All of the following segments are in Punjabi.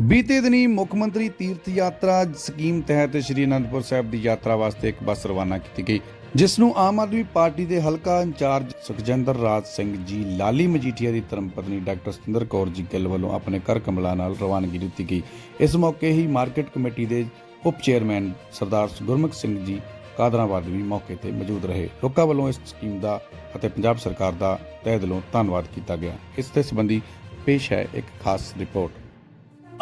ਬੀਤੇ ਦਿਨੀ ਮੁੱਖ ਮੰਤਰੀ ਤੀਰਥ ਯਾਤਰਾ ਸਕੀਮ ਤਹਿਤ ਸ਼੍ਰੀ ਅਨੰਦਪੁਰ ਸਾਹਿਬ ਦੀ ਯਾਤਰਾ ਵਾਸਤੇ ਇੱਕ ਬੱਸ ਰਵਾਨਾ ਕੀਤੀ ਗਈ, ਜਿਸ ਨੂੰ ਆਮ ਆਦਮੀ ਪਾਰਟੀ ਦੇ ਹਲਕਾ ਇੰਚਾਰਜ ਸੁਖਜਿੰਦਰ ਰਾਜ ਸਿੰਘ ਜੀ, ਲਾਲੀ ਮਜੀਠੀਆ ਦੀ ਧਰਮ ਪਤਨੀ ਡਾਕਟਰ ਸਤਿੰਦਰ ਕੌਰ ਜੀ ਗਿੱਲ ਵੱਲੋਂ ਆਪਣੇ ਘਰ ਕਮਲਾ ਨਾਲ ਰਵਾਨਗੀ ਦਿੱਤੀ ਗਈ। ਇਸ ਮੌਕੇ ਹੀ ਮਾਰਕੀਟ ਕਮੇਟੀ ਦੇ ਉਪ ਚੇਅਰਮੈਨ ਸਰਦਾਰ ਗੁਰਮੁਖ ਸਿੰਘ ਜੀ ਕਾਦਰਾਬਾਦ ਵੀ ਮੌਕੇ ਤੇ ਮੌਜੂਦ ਰਹੇ। ਲੋਕਾਂ ਵੱਲੋਂ ਇਸ ਸਕੀਮ ਦਾ ਅਤੇ ਪੰਜਾਬ ਸਰਕਾਰ ਦਾ ਤਹਿ ਦਿਲੋਂ ਧੰਨਵਾਦ ਕੀਤਾ ਗਿਆ। ਇਸ ਦੇ ਸੰਬੰਧੀ ਪੇਸ਼ ਹੈ ਇੱਕ ਖਾਸ ਰਿਪੋਰਟ।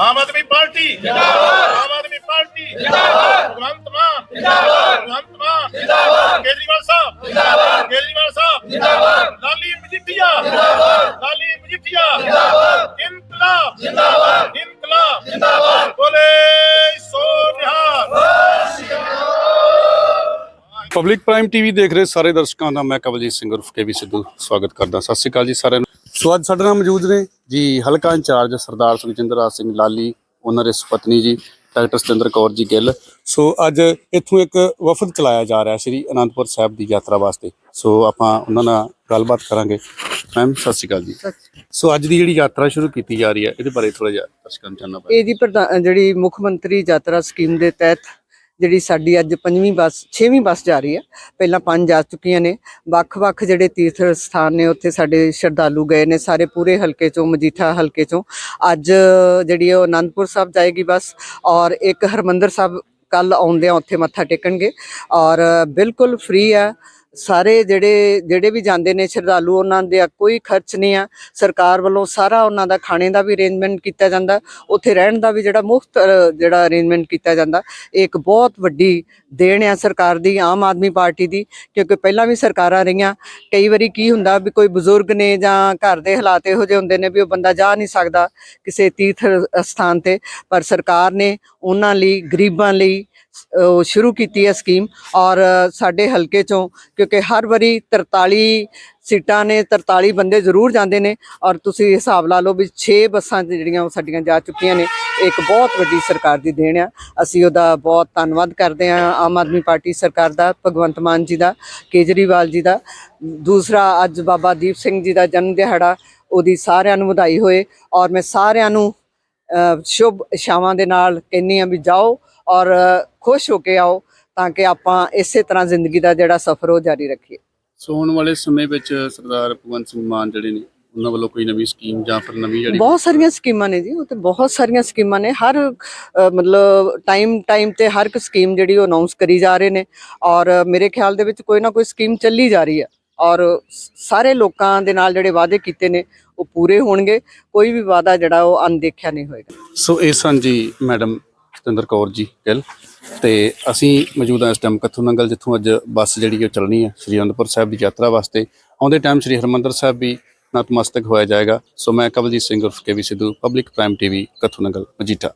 ਆਮ ਆਦਮੀ ਪਾਰਟੀ ਜਿੰਦਾਬਾਦ। ਆਮ ਆਦਮੀ ਪਾਰਟੀ ਜਿੰਦਾਬਾਦ। ਭਗਵੰਤ ਮਾਨ ਜਿੰਦਾਬਾਦ। ਭਗਵੰਤ ਮਾਨ ਜਿੰਦਾਬਾਦ। ਕੇਜਰੀਵਾਲ ਸਾਹਿਬ ਜਿੰਦਾਬਾਦ। ਕੇਜਰੀਵਾਲ ਸਾਹਿਬ ਜਿੰਦਾਬਾਦ। ਲਾਲੀ ਮਜੀਠੀਆ ਜਿੰਦਾਬਾਦ। ਲਾਲੀ ਮਜੀਠੀਆ ਜਿੰਦਾਬਾਦ। ਇਨਕਲਾਬ। ਜਿੰਦਾਬਾਦ। ਇਨਕਲਾਬ। ਜਿੰਦਾਬਾਦ। ਬੋਲੇ ਸੋ ਨਿਹਾਲ। ਪਬਲਿਕ ਪ੍ਰਾਈਮ ਟੀਵੀ ਦੇਖ ਰਹੇ ਸਾਰੇ ਦਰਸ਼ਕਾਂ ਦਾ ਮੈਂ ਕਵਲਜੀਤ ਸਿੰਘ ਉਰਫ ਕੇ ਵੀ ਸਿੱਧੂ ਸਵਾਗਤ ਕਰਦਾ। ਸਤਿ ਸ਼੍ਰੀ ਅਕਾਲ ਜੀ ਸਾਰਿਆਂ ਨੂੰ। ਸੋ ਅੱਜ ਸਾਡੇ ਨਾਲ ਮੌਜੂਦ ਨੇ ਜੀ ਹਲਕਾ ਇੰਚਾਰਜ ਸਰਦਾਰ ਸੁਖਜਿੰਦਰ ਰਾਜ ਸਿੰਘ ਲਾਲੀ ਉਹਨਾਂ ਦੇ ਸੁਪਤਨੀ ਜੀ ਡਾਕਟਰ ਸਤਿੰਦਰ ਕੌਰ ਜੀ ਗਿੱਲ। ਸੋ ਅੱਜ ਇੱਥੋਂ ਇੱਕ ਵਫਦ ਚਲਾਇਆ ਜਾ ਰਿਹਾ ਸ੍ਰੀ ਅਨੰਦਪੁਰ ਸਾਹਿਬ ਦੀ ਯਾਤਰਾ ਵਾਸਤੇ। ਸੋ ਆਪਾਂ ਉਹਨਾਂ ਨਾਲ ਗੱਲਬਾਤ ਕਰਾਂਗੇ। ਮੈਮ ਸਤਿ ਸ਼੍ਰੀ ਅਕਾਲ ਜੀ। ਸੋ ਅੱਜ ਦੀ ਜਿਹੜੀ ਯਾਤਰਾ ਸ਼ੁਰੂ ਕੀਤੀ ਜਾ ਰਹੀ ਹੈ ਇਹਦੇ ਬਾਰੇ ਥੋੜਾ ਜਿਹਾ ਦਰਸ਼ਕਾਂ ਨੂੰ ਜਾਣਨਾ ਇਹ ਜੀ ਪ੍ਰਧਾਨ ਜਿਹੜੀ ਮੁੱਖ ਮੰਤਰੀ ਯਾਤਰਾ ਸਕੀਮ ਦੇ ਤਹਿਤ ਜਿਹੜੀ ਸਾਡੀ ਅੱਜ ਪੰਜਵੀਂ ਬੱਸ, ਛੇਵੀਂ ਬੱਸ ਜਾ ਰਹੀ ਹੈ, ਪਹਿਲਾਂ ਪੰਜ ਜਾ ਚੁੱਕੀਆਂ ਨੇ। ਵੱਖ-ਵੱਖ ਜਿਹੜੇ ਤੀਰਥ ਸਥਾਨ ਨੇ, ਉੱਥੇ ਸਾਡੇ ਸ਼ਰਧਾਲੂ ਗਏ ਨੇ, ਸਾਰੇ ਪੂਰੇ ਹਲਕੇ ਚੋਂ, ਮਜੀਠਾ ਹਲਕੇ ਚੋਂ। ਅੱਜ ਜਿਹੜੀ ਉਹ ਆਨੰਦਪੁਰ ਸਾਹਿਬ ਜਾਏਗੀ ਬੱਸ ਔਰ ਇੱਕ ਹਰਮੰਦਰ ਸਾਹਿਬ ਕੱਲ ਆਉਂਦੇ ਆ ਉੱਥੇ ਮੱਥਾ ਟੇਕਣਗੇ ਔਰ ਬਿਲਕੁਲ ਫ੍ਰੀ ਹੈ। ਸਾਰੇ ਜਿਹੜੇ ਜਿਹੜੇ ਵੀ ਜਾਂਦੇ ਨੇ ਸ਼ਰਧਾਲੂ, ਉਹਨਾਂ ਦੇ ਕੋਈ ਖਰਚ ਨਹੀਂ ਆ। ਸਰਕਾਰ ਵੱਲੋਂ ਸਾਰਾ ਉਹਨਾਂ ਦਾ ਖਾਣੇ ਦਾ ਵੀ ਅਰੇਂਜਮੈਂਟ ਕੀਤਾ ਜਾਂਦਾ। ਉੱਥੇ ਰਹਿਣ ਦਾ ਵੀ ਜਿਹੜਾ ਮੁਫਤ ਜਿਹੜਾ ਅਰੇਂਜਮੈਂਟ ਕੀਤਾ ਜਾਂਦਾ। ਇਹ ਇੱਕ ਬਹੁਤ ਵੱਡੀ ਦੇਣ ਆ ਸਰਕਾਰ ਦੀ, ਆਮ ਆਦਮੀ ਪਾਰਟੀ ਦੀ, ਕਿਉਂਕਿ ਪਹਿਲਾਂ ਵੀ ਸਰਕਾਰਾਂ ਰਹੀਆਂ। ਕਈ ਵਾਰੀ ਕੀ ਹੁੰਦਾ ਵੀ ਕੋਈ ਬਜ਼ੁਰਗ ਨੇ ਜਾਂ ਘਰ ਦੇ ਹਾਲਾਤ ਇਹੋ ਜਿਹੇ ਹੁੰਦੇ ਨੇ ਵੀ ਉਹ ਬੰਦਾ ਜਾ ਨਹੀਂ ਸਕਦਾ ਕਿਸੇ ਤੀਰਥ ਸਥਾਨ ਤੇ, ਪਰ ਸਰਕਾਰ ਨੇ ਉਹਨਾਂ ਲਈ, ਗਰੀਬਾਂ ਲਈ ਸ਼ੁਰੂ ਕੀਤੀ ਹੈ ਸਕੀਮ ਔਰ ਸਾਡੇ ਹਲਕੇ ਚੋਂ, ਕਿਉਂਕਿ ਹਰ ਵਾਰੀ 43 ਸੀਟਾਂ ਨੇ 43 ਬੰਦੇ ਜ਼ਰੂਰ ਜਾਂਦੇ ਨੇ ਔਰ ਤੁਸੀਂ ਹਿਸਾਬ ਲਾ ਲਓ ਵੀ 6 ਬੱਸਾਂ ਜਿਹੜੀਆਂ ਉਹ ਸਾਡੀਆਂ ਜਾ ਚੁੱਕੀਆਂ ਨੇ ਇਹ ਇੱਕ ਬਹੁਤ ਵੱਡੀ ਸਰਕਾਰ ਦੀ ਦੇਣ ਆ। ਅਸੀਂ ਉਹਦਾ ਬਹੁਤ ਧੰਨਵਾਦ ਕਰਦੇ ਹਾਂ ਆਮ ਆਦਮੀ ਪਾਰਟੀ ਸਰਕਾਰ ਦਾ, ਭਗਵੰਤ ਮਾਨ ਜੀ ਦਾ, ਕੇਜਰੀਵਾਲ ਜੀ ਦਾ। ਦੂਸਰਾ ਅੱਜ ਬਾਬਾ ਦੀਪ ਸਿੰਘ ਜੀ ਦਾ ਜਨਮ ਦਿਹਾੜਾ, ਉਹਦੀ ਸਾਰਿਆਂ ਨੂੰ ਵਧਾਈ ਹੋਏ ਔਰ ਮੈਂ ਸਾਰਿਆਂ ਨੂੰ ਸ਼ੁਭ ਇਛਾਵਾਂ ਦੇ ਨਾਲ ਕਹਿੰਨੀ ਆ ਵੀ ਜਾਓ ਔਰ ਖੁਸ਼ ਹੋ ਕੇ ਆਓ ਤਾਂ ਕਿ ਆਪਾਂ ਇਸੇ ਤਰ੍ਹਾਂ ਜ਼ਿੰਦਗੀ ਦਾ ਜਿਹੜਾ ਸਫ਼ਰ ਉਹ ਜਾਰੀ ਰੱਖੀਏ। ਸੋ ਆਉਣ ਵਾਲੇ ਸਮੇਂ ਵਿੱਚ ਸਰਦਾਰ ਭਗਵੰਤ ਸਿੰਘ ਮਾਨ ਜਿਹੜੇ ਨੇ ਉਹਨਾਂ ਵੱਲੋਂ ਕੋਈ ਨਵੀਂ ਸਕੀਮ ਜਾਂ ਫਿਰ ਨਵੀਂ ਜਿਹੜੀ ਬਹੁਤ ਸਾਰੀਆਂ ਸਕੀਮਾਂ ਨੇ ਜੀ ਉਹ ਤੇ ਬਹੁਤ ਸਾਰੀਆਂ ਸਕੀਮਾਂ ਨੇ। ਹਰ ਮਤਲਬ ਟਾਈਮ ਟਾਈਮ ਤੇ ਹਰ ਇੱਕ ਸਕੀਮ ਜਿਹੜੀ ਉਹ ਅਨਾਉਂਸ ਕਰੀ ਜਾ ਰਹੇ ਨੇ ਔਰ ਮੇਰੇ ਖਿਆਲ ਦੇ ਵਿੱਚ ਕੋਈ ਨਾ ਕੋਈ ਸਕੀਮ ਚੱਲੀ ਜਾ ਰਹੀ ਹੈ ਔਰ ਸਾਰੇ ਲੋਕਾਂ ਦੇ ਨਾਲ ਜਿਹੜੇ ਵਾਅਦੇ ਕੀਤੇ ਨੇ ਉਹ ਪੂਰੇ ਹੋਣਗੇ। ਕੋਈ ਵੀ ਵਾਅਦਾ ਜਿਹੜਾ ਉਹ ਅਣਦੇਖਿਆ ਨਹੀਂ ਹੋਏਗਾ। ਸੋ ਇਹ ਸਨ ਜੀ ਮੈਡਮ ਸਤਿੰਦਰ ਕੌਰ ਜੀ ਗਿੱਲ। ਤੇ ਅਸੀਂ ਮੌਜੂਦ ਹਾਂ ਇਸ ਟਾਈਮ ਕੱਥੂ ਨੰਗਲ, ਜਿੱਥੋਂ ਅੱਜ ਬੱਸ ਜਿਹੜੀ ਉਹ ਚੱਲਣੀ ਹੈ ਸ਼੍ਰੀ ਅਨੰਦਪੁਰ ਸਾਹਿਬ ਦੀ ਯਾਤਰਾ ਵਾਸਤੇ। ਆਉਂਦੇ ਟਾਈਮ ਸ਼੍ਰੀ ਹਰਮੰਦਰ ਸਾਹਿਬ ਵੀ ਨਤਮਸਤਕ ਹੋਇਆ ਜਾਏਗਾ। ਸੋ ਮੈਂ ਕਵਲਜੀਤ ਸਿੰਘ ਉਰਫ K V Sidhu public prime TV Katthu Nangal, Majitha.